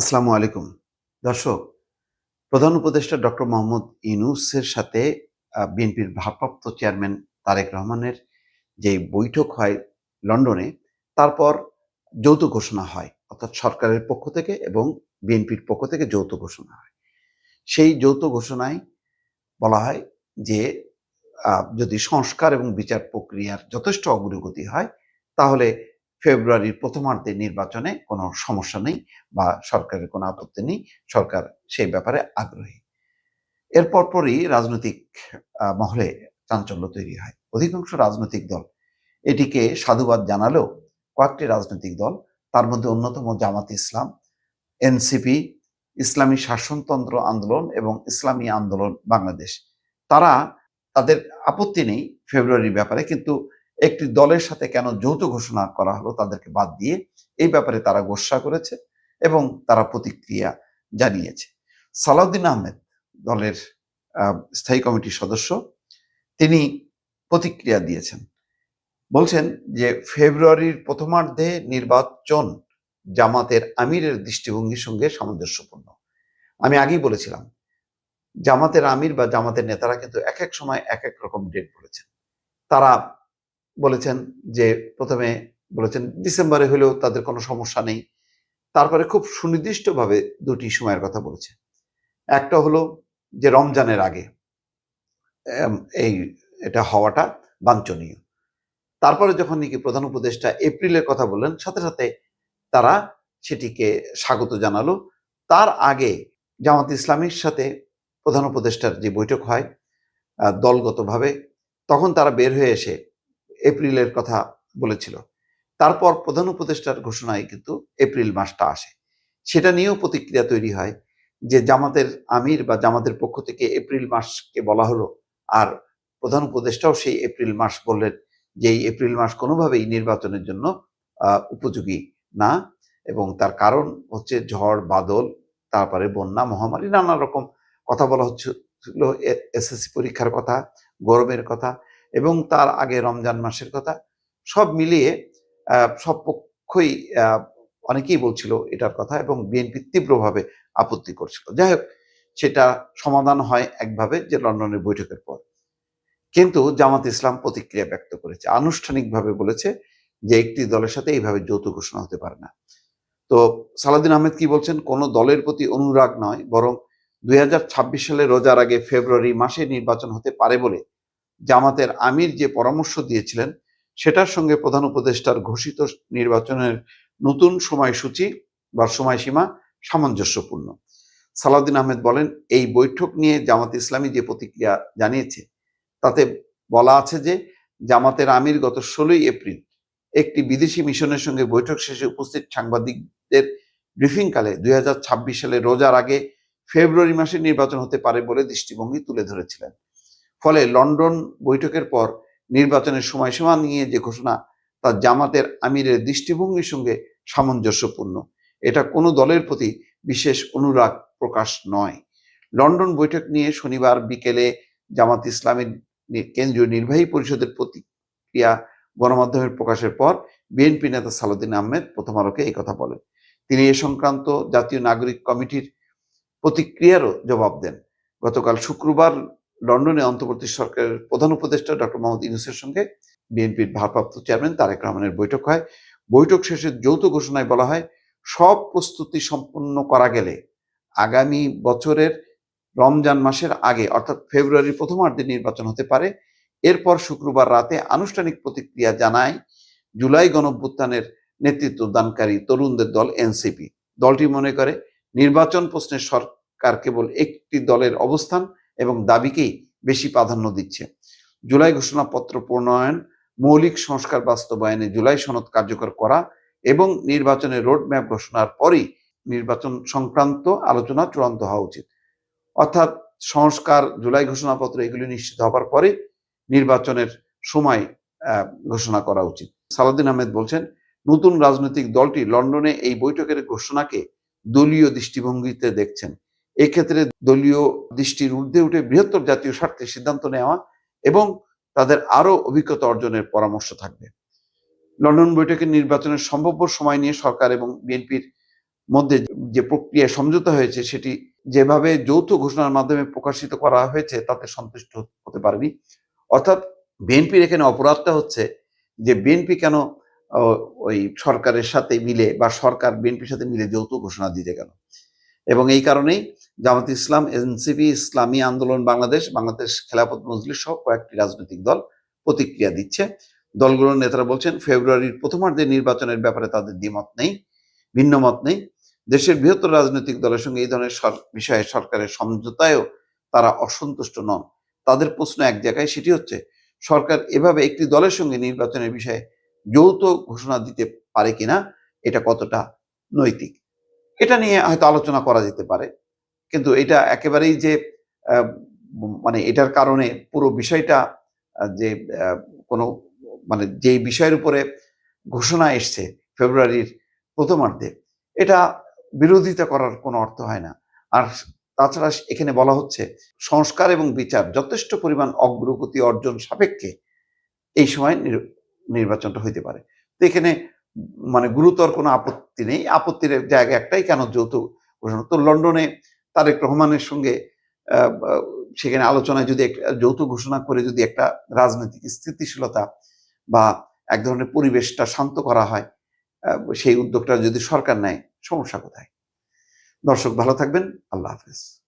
আসসালামু আলাইকুম। দর্শক, প্রধান উপদেষ্টা ডক্টর মোহাম্মদ ইউনুসের সাথে বিএনপির ভারপ্রাপ্ত চেয়ারম্যান তারেক রহমানের যে বৈঠক হয় লন্ডনে, তারপর যৌথ ঘোষণা হয়, অর্থাৎ সরকারের পক্ষ থেকে এবং বিএনপির পক্ষ থেকে যৌথ ঘোষণা হয়। সেই যৌথ ঘোষণায় বলা হয় যে যদি সংস্কার এবং বিচার প্রক্রিয়ার যথেষ্ট অগ্রগতি হয়, তাহলে ফেব্রুয়ারির প্রথমার্ধে নির্বাচনে কোনো সমস্যা নেই বা সরকারের কোনো আপত্তি নেই, সরকার সেই ব্যাপারে আগ্রহী। এরপর পরই রাজনৈতিক মহলে চাঞ্চল্য তৈরি হয়। অধিকাংশ রাজনৈতিক দল এটিকে সাধুবাদ জানালেও কয়েকটি রাজনৈতিক দল, তার মধ্যে অন্যতম জামাত ইসলাম, এনসিপি, ইসলামী শাসনতন্ত্র আন্দোলন এবং ইসলামী আন্দোলন বাংলাদেশ। তারা তাদের আপত্তি নেই ফেব্রুয়ারির ব্যাপারে, কিন্তু একটি দলের সাথে কেন যৌথ ঘোষণা করা হলো তাদেরকে বাদ দিয়ে এই ব্যাপারে তারা গোসা করেছে এবং তারা প্রতিক্রিয়া জানিয়েছে। সালাউদ্দিন আহমেদ দলের স্থায়ী কমিটির সদস্য, তিনি প্রতিক্রিয়া দিয়েছেন। বলছেন যে ফেব্রুয়ারির প্রথমার্ধে নির্বাচন জামাতের আমিরের দৃষ্টিভঙ্গির সঙ্গে সামঞ্জস্যপূর্ণ। আমি আগেই বলেছিলাম, জামাতের আমির বা জামাতের নেতারা কিন্তু এক এক সময় এক এক রকম ডেট বলেছেন। তারা বলেছেন যে প্রথমে বলেছেন ডিসেম্বরে হলেও তাদের কোনো সমস্যা নেই। তারপরে খুব সুনির্দিষ্টভাবে দুটি সময়ের কথা বলেছে। একটা হলো যে রমজানের আগে এই এটা হওয়াটা বাঞ্ছনীয়। তারপরে যখন নাকি প্রধান উপদেষ্টা এপ্রিলের কথা বললেন, সাথে সাথে তারা সেটিকে স্বাগত জানালো। তার আগে জামাত ইসলামীর সাথে প্রধান উপদেষ্টার যে বৈঠক হয় দলগতভাবে, তখন তারা বের হয়ে এসে এপ্রিলের কথা বলেছিল। তারপর প্রধান উপদেষ্টার ঘোষণায় কিন্তু এপ্রিল মাসটা আসে। সেটা নিয়েও প্রতিক্রিয়া তৈরি হয় যে জামাতের আমির বা জামাতের পক্ষ থেকে এপ্রিল মাসকে বলা হলো আর প্রধান উপদেষ্টাও সেই এপ্রিল মাস বললেন যে এই এপ্রিল মাস কোনোভাবেই নির্বাচনের জন্য উপযোগী না এবং তার কারণ হচ্ছে ঝড়, বাদল, তারপরে বন্যা, মহামারী, নানা রকম কথা বলা হচ্ছিল এসএসসি পরীক্ষার কথা, গরমের কথা। এবং তার আগে রমজান মাসের কথা, সব মিলিয়ে সব পক্ষই অনেকেই বলছিল এটার কথা এবং বিএনপি তীব্রভাবে আপত্তি করছিল। যাই হোক, সেটা সমাধান হয় একভাবে যে লন্ডনের বৈঠকের পর। কিন্তু জামাত ইসলাম প্রতিক্রিয়া ব্যক্ত করেছে। আনুষ্ঠানিকভাবে বলেছে যে একটি দলের সাথে এইভাবে যৌথ ঘোষণা হতে পারে না। তো সালাদিন আহমেদ কি বলছেন? কোনো দলের প্রতি অনুরাগ নয়, বরং দুই হাজার ছাব্বিশ সালে রোজার আগে ফেব্রুয়ারি মাসে নির্বাচন হতে পারে বলে জামাতের আমির যে পরামর্শ দিয়েছিলেন, সেটার সঙ্গে প্রধান উপদেষ্টার ঘোষিত নির্বাচনের নতুন সময়সূচি বা সময়সীমা সামঞ্জস্যপূর্ণ। সালাউদ্দিন আহমেদ বলেন, এই বৈঠক নিয়ে জামাত ইসলামী যে প্রতিক্রিয়া জানিয়েছে, তাতে বলা আছে যে জামাতের আমির গত ষোলোই এপ্রিল একটি বিদেশি মিশনের সঙ্গে বৈঠক শেষে উপস্থিত সাংবাদিকদের ব্রিফিংকালে দুই হাজার ছাব্বিশ সালে রোজার আগে ফেব্রুয়ারি মাসে নির্বাচন হতে পারে বলে দৃষ্টিভঙ্গি তুলে ধরেছিলেন। ফলে লন্ডন বৈঠকের পর নির্বাচনের সময়সীমা নিয়ে যে ঘোষণা, তা জামাতের আমিরের দৃষ্টিভঙ্গির সঙ্গে সামঞ্জস্যপূর্ণ। এটা কোনো দলের প্রতি বিশেষ অনুরাগ প্রকাশ নয়। লন্ডন বৈঠক নিয়ে শনিবার বিকেলে জামাত ইসলামের কেন্দ্রীয় নির্বাহী পরিষদের প্রতিক্রিয়া গণমাধ্যমের প্রকাশের পর বিএনপি নেতা সালুদ্দিন আহমেদ প্রথম আলোকে এই কথা বলেন। তিনি এ সংক্রান্ত জাতীয় নাগরিক কমিটির প্রতিক্রিয়ারও জবাব দেন। গতকাল শুক্রবার লন্ডনে অন্তর্বর্তী সরকারের প্রধান উপদেষ্টা ডক্টর মোহাম্মদ ইউনুসের সঙ্গে বিএনপির ভারপ্রাপ্ত চেয়ারম্যান তারেক রহমানের বৈঠক হয়। বৈঠক শেষে যৌথ ঘোষণায় বলা হয়, সব প্রস্তুতি সম্পন্ন করা গেলে আগামী বছরের রমজান মাসের আগে, অর্থাৎ ফেব্রুয়ারির প্রথমার্ধে নির্বাচন হতে পারে। এরপর শুক্রবার রাতে আনুষ্ঠানিক প্রতিক্রিয়া জানায় জুলাই গণভ্যুত্থানের নেতৃত্ব দানকারী তরুণদের দল এনসিপি। দলটি মনে করে, নির্বাচন প্রশ্নে সরকার কেবল একটি দলের অবস্থান এবং দাবিকেই বেশি প্রাধান্য দিচ্ছে। জুলাই ঘোষণাপত্র প্রণয়ন, মৌলিক সংস্কার বাস্তবায়নে জুলাই সনদ কার্যকর করা এবং নির্বাচনের রোডম্যাপ ঘোষণার পরই নির্বাচন সংক্রান্ত আলোচনা চূড়ান্ত হওয়া উচিত। অর্থাৎ সংস্কার, জুলাই ঘোষণাপত্র এগুলি নিশ্চিত হবার পরে নির্বাচনের সময় ঘোষণা করা উচিত। সালাউদ্দিন আহমেদ বলছেন, নতুন রাজনৈতিক দলটি লন্ডনে এই বৈঠকের ঘোষণাকে দলীয় দৃষ্টিভঙ্গিতে দেখছেন। এক্ষেত্রে দলীয় দৃষ্টির ঊর্ধ্বে উঠে বৃহত্তর জাতীয় স্বার্থে সিদ্ধান্ত নেওয়া এবং তাদের আরও অভিজ্ঞতা অর্জনের পরামর্শ থাকবে। লন্ডন বৈঠকে নির্বাচনের সম্ভাব্য সময় নিয়ে সরকার এবং বিএনপির মধ্যে যে প্রক্রিয়া সমঝোতা হয়েছে, সেটি যেভাবে যৌথ ঘোষণার মাধ্যমে প্রকাশিত করা হয়েছে, তাতে সন্তুষ্ট হতে পারেনি। অর্থাৎ বিএনপির এখানে অপরাধটা হচ্ছে যে বিএনপি কেন ওই সরকারের সাথে মিলে বা সরকার বিএনপির সাথে মিলে যৌথ ঘোষণা দিতে গেল? এবং এই কারণেই জামাত ইসলাম, এনসিপি, ইসলামী আন্দোলন, বাংলাদেশ বাংলাদেশ খেলাফত মজলিস সহ কয়েকটি রাজনৈতিক দল প্রতিক্রিয়া দিচ্ছে। দলগুলোর নেতারা বলছেন, ফেব্রুয়ারির প্রথমার্ধে নির্বাচনের ব্যাপারে তাদের দ্বিমত নেই, ভিন্ন মত নেই। দেশের বৃহত্তর রাজনৈতিক দলের সঙ্গে এই ধরনের বিষয়ে সরকারের সমঝোতায়ও তারা অসন্তুষ্ট নন। তাদের প্রশ্ন এক জায়গায়, সেটি হচ্ছে, সরকার এভাবে একটি দলের সঙ্গে নির্বাচনের বিষয়ে যৌথ ঘোষণা দিতে পারে কিনা, এটা কতটা নৈতিক? এটা নিয়ে হয়তো আলোচনা করা যেতে পারে। কিন্তু এটা একেবারেই যে মানে এটার কারণে পুরো বিষয়টা যে কোনো মানে যেই বিষয়ের উপরে ঘোষণা এসছে ফেব্রুয়ারির প্রথমার্ধে, এটা বিরোধিতা করার কোনো অর্থ হয় না। আর তাছাড়া এখানে বলা হচ্ছে সংস্কার এবং বিচার যথেষ্ট পরিমাণ অগ্রগতি অর্জন সাপেক্ষে এই সময় নির- নির্বাচনটা হইতে পারে। তো এখানে মানে গুরুতর কোনো আপত্তি নেই। আপত্তির জায়গা একটাই, কেন যৌথ ঘোষণা? তো লন্ডনে তারেক রহমানের সঙ্গে সেখানে আলোচনায় যদি যৌথ ঘোষণা করে যদি একটা রাজনৈতিক স্থিতিশীলতা বা এক ধরনের পরিবেশটা শান্ত করা হয় সেই উদ্যোগটা যদি সরকার নেয়, সমস্যা কোথায়? দর্শক ভালো থাকবেন, আল্লাহ হাফেজ।